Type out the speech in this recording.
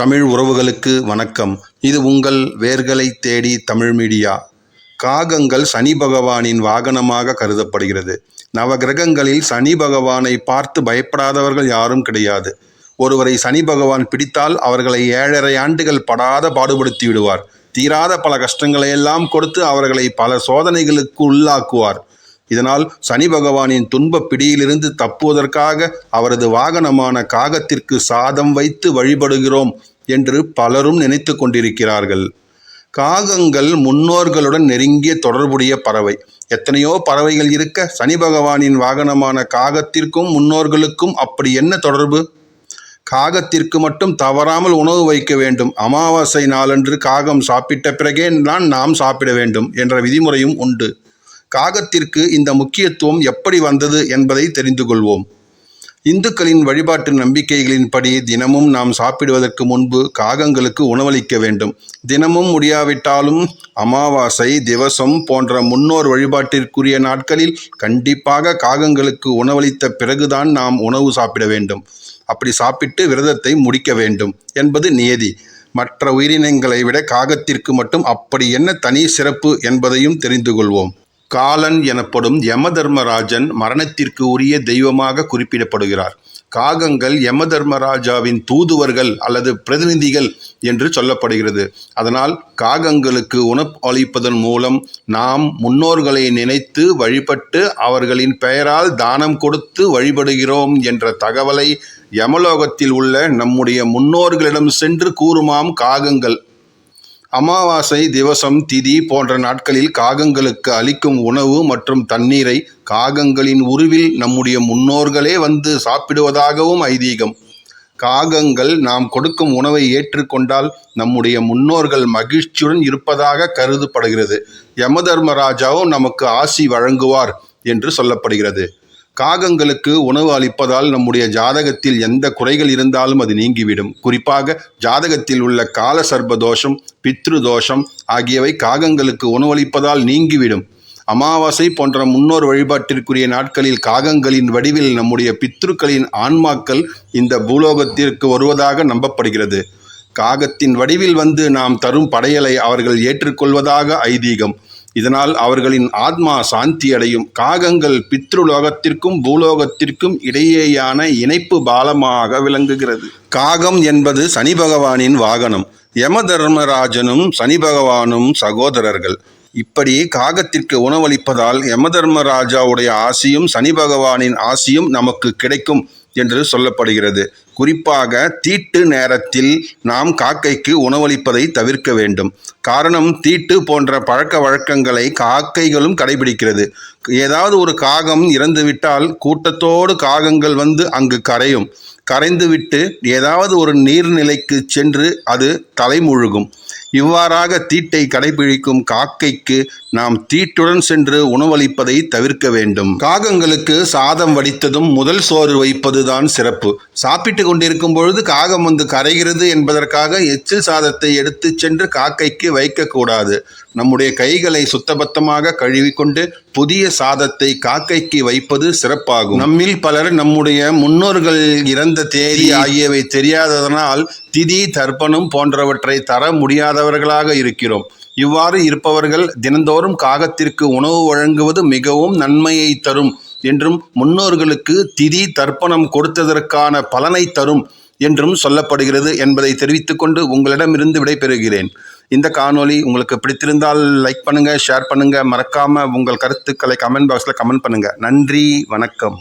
தமிழ் உறவுகளுக்கு வணக்கம். இது உங்கள் வேர்களை தேடி தமிழ் மீடியா. காகங்கள் சனி பகவானின் வாகனமாக கருதப்படுகிறது. நவகிரகங்களில் சனி பகவானை பார்த்து பயப்படாதவர்கள் யாரும் கிடையாது. ஒருவரை சனி பகவான் பிடித்தால் அவர்களை ஏழரை ஆண்டுகள் படாத பாடுபடுத்தி விடுவார். தீராத பல கஷ்டங்களை எல்லாம் கொடுத்து அவர்களை பல சோதனைகளுக்கு உள்ளாக்குவார். இதனால் சனி பகவானின் துன்பப் பிடியிலிருந்து தப்புவதற்காக அவரது வாகனமான காகத்திற்கு சாதம் வைத்து வழிபடுகிறோம் என்று பலரும் நினைத்து கொண்டிருக்கிறார்கள். காகங்கள் முன்னோர்களுடன் நெருங்கிய தொடர்புடைய பறவை. எத்தனையோ பறவைகள் இருக்க சனி பகவானின் வாகனமான காகத்திற்கும் முன்னோர்களுக்கும் அப்படி என்ன தொடர்பு? காகத்திற்கு மட்டும் தவறாமல் உணவு வைக்க வேண்டும். அமாவாசை நாளன்று காகம் சாப்பிட்ட பிறகே தான் நாம் சாப்பிட வேண்டும் என்ற விதிமுறையும் உண்டு. காகத்திற்கு இந்த முக்கியத்துவம் எப்படி வந்தது என்பதை தெரிந்து கொள்வோம். இந்துக்களின் வழிபாட்டு நம்பிக்கைகளின்படி தினமும் நாம் சாப்பிடுவதற்கு முன்பு காகங்களுக்கு உணவளிக்க வேண்டும். தினமும் முடியாவிட்டாலும் அமாவாசை திவசம் போன்ற முன்னோர் வழிபாட்டிற்குரிய நாட்களில் கண்டிப்பாக காகங்களுக்கு உணவளித்த பிறகுதான் நாம் உணவு சாப்பிட வேண்டும். அப்படி சாப்பிட்டு விரதத்தை முடிக்க வேண்டும் என்பது நியதி. மற்ற உயிரினங்களை விட காகத்திற்கு மட்டும் அப்படி என்ன தனி சிறப்பு என்பதையும் தெரிந்து கொள்வோம். காலன் எனப்படும் யமதர்மராஜன் மரணத்திற்கு உரிய தெய்வமாக குறிப்பிடப்படுகிறார். காகங்கள் யமதர்மராஜாவின் தூதுவர்கள் அல்லது பிரதிநிதிகள் என்று சொல்லப்படுகிறது. அதனால் காகங்களுக்கு உணவு அளிப்பதன் மூலம் நாம் முன்னோர்களை நினைத்து வழிபட்டு அவர்களின் பெயரால் தானம் கொடுத்து வழிபடுகிறோம் என்ற தகவலை யமலோகத்தில் உள்ள நம்முடைய முன்னோர்களிடம் சென்று கூறுமாம் காகங்கள். அமாவாசை திவசம் திதி போன்ற நாட்களில் காகங்களுக்கு அளிக்கும் உணவு மற்றும் தண்ணீரை காகங்களின் உருவில் நம்முடைய முன்னோர்களே வந்து சாப்பிடுவதாகவும் ஐதீகம். காகங்கள் நாம் கொடுக்கும் உணவை ஏற்றுக்கொண்டால் நம்முடைய முன்னோர்கள் மகிழ்ச்சியுடன் இருப்பதாக கருதப்படுகிறது. யமதர்மராஜாவும் நமக்கு ஆசி வழங்குவார் என்று சொல்லப்படுகிறது. காகங்களுக்கு உணவு அளிப்பதால் நம்முடைய ஜாதகத்தில் எந்த குறைகள் இருந்தாலும் அது நீங்கிவிடும். குறிப்பாக ஜாதகத்தில் உள்ள கால சர்ப்ப தோஷம் பித்ரு தோஷம் ஆகியவை காகங்களுக்கு உணவளிப்பதால் நீங்கிவிடும். அமாவாசை போன்ற முன்னோர் வழிபாட்டிற்குரிய நாட்களில் காகங்களின் வடிவில் நம்முடைய பித்ருக்களின் ஆன்மாக்கள் இந்த பூலோகத்திற்கு வருவதாக நம்பப்படுகிறது. காகத்தின் வடிவில் வந்து நாம் தரும் படையலை அவர்கள் ஏற்றுக்கொள்வதாக ஐதீகம். இதனால் அவர்களின் ஆத்மா சாந்தி அடையும் காகங்கள் பித்ருலோகத்திற்கும் பூலோகத்திற்கும் இடையேயான இணைப்பு பாலமாக விளங்குகிறது. காகம் என்பது சனி பகவானின் வாகனம். யம தர்மராஜனும் சனி பகவானும் சகோதரர்கள். இப்படி காகத்திற்கு உணவளிப்பதால் யமதர்மராஜாவுடைய ஆசியும் சனி பகவானின் ஆசியும் நமக்கு கிடைக்கும். என்று சொல்லப்படுகிறது. குறிப்பாக தீட்டு நேரத்தில் நாம் காக்கைக்கு உணவளிப்பதை தவிர்க்க வேண்டும். காரணம் தீட்டு போன்ற பழக்க வழக்கங்களை காக்கைகளும் கடைபிடிக்கிறது. ஏதாவது ஒரு காகம் இறந்துவிட்டால் கூட்டத்தோடு காகங்கள் வந்து அங்கு கரையும். கரைந்துவிட்டு ஏதாவது ஒரு நீர்நிலைக்கு சென்று அது தலைமுழுகும் இவ்வாறாக தீட்டை கடைபிடிக்கும் காக்கைக்கு நாம் தீட்டுடன் சென்று உணவளிப்பதை தவிர்க்க வேண்டும். காகங்களுக்கு சாதம் வடித்ததும் முதல் சோறு வைப்பதுதான் சிறப்பு. சாப்பிட்டு கொண்டிருக்கும் பொழுது காகம் வந்து கரைகிறது என்பதற்காக எச்சில் சாதத்தை எடுத்து சென்று காக்கைக்கு வைக்கக்கூடாது நம்முடைய கைகளை சுத்தபத்தமாக கழுவிக்கொண்டு புதிய சாதத்தை காக்கைக்கு வைப்பது சிறப்பாகும். நம்மில் பலர் நம்முடைய முன்னோர்கள் இறந்த தேதி. ஆகியவை தெரியாததனால் திதி தர்ப்பணம் போன்றவற்றை தர முடியாதவர்களாக இருக்கிறோம். இவ்வாறு இருப்பவர்கள் தினந்தோறும் காகத்திற்கு உணவு வழங்குவது மிகவும் நன்மையை தரும் என்றும் முன்னோர்களுக்கு திதி தர்ப்பணம் கொடுத்ததற்கான பலனை தரும் என்றும் சொல்லப்படுகிறது என்பதை தெரிவித்துக்கொண்டு உங்களிடமிருந்து விடைபெறுகிறேன். இந்த காணொளி உங்களுக்கு பிடித்திருந்தால் லைக் பண்ணுங்கள் ஷேர் பண்ணுங்கள் மறக்காமல் உங்கள் கருத்துக்களை கமெண்ட் பாக்ஸில் கமெண்ட் பண்ணுங்கள் நன்றி வணக்கம்.